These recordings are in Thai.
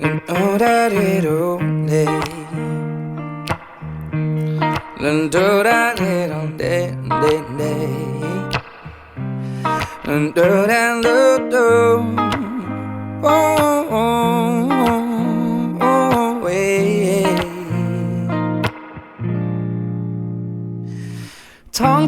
난 오라리로네 난 도라리로네 네네 난 도란도도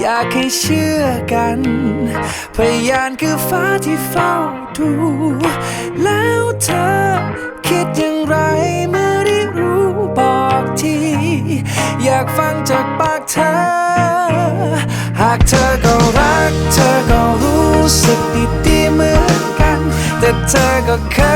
อยากให้เชื่อกัน พยานคือฟ้าที่เฝ้าดู แล้วเธอคิดอย่างไรเมื่อได้รู้บอกที อยากฟังจากปากเธอ หากเธอก็รัก เธอก็รู้สึกดีๆเหมือนกัน แต่เธอก็เขินอาย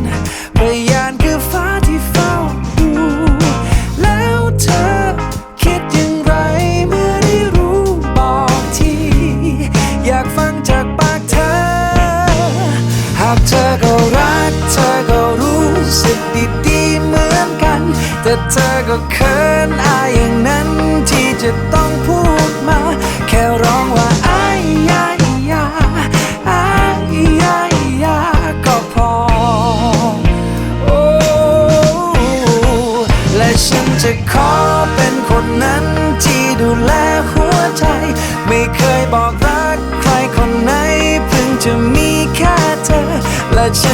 ากเธอก็รักเธอก็รู้สึกดีๆเหมือนกัน แต่เธอก็เขินอายอย่างนั้นที่จะต้องพูดมา แค่ร้องว่าอายยายาอายยายาก็พอ โอ้และฉันจะขอเป็นคนนั้นที่ดูแลหัวใจ ไม่เคยบอกรักใครคนไหนเพิ่งจะมี และฉั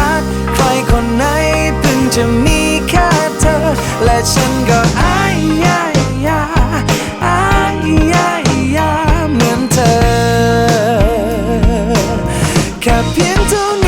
และฉันก็อายยายาอายยายาเหมือนเธอ แค่เพียงเท่า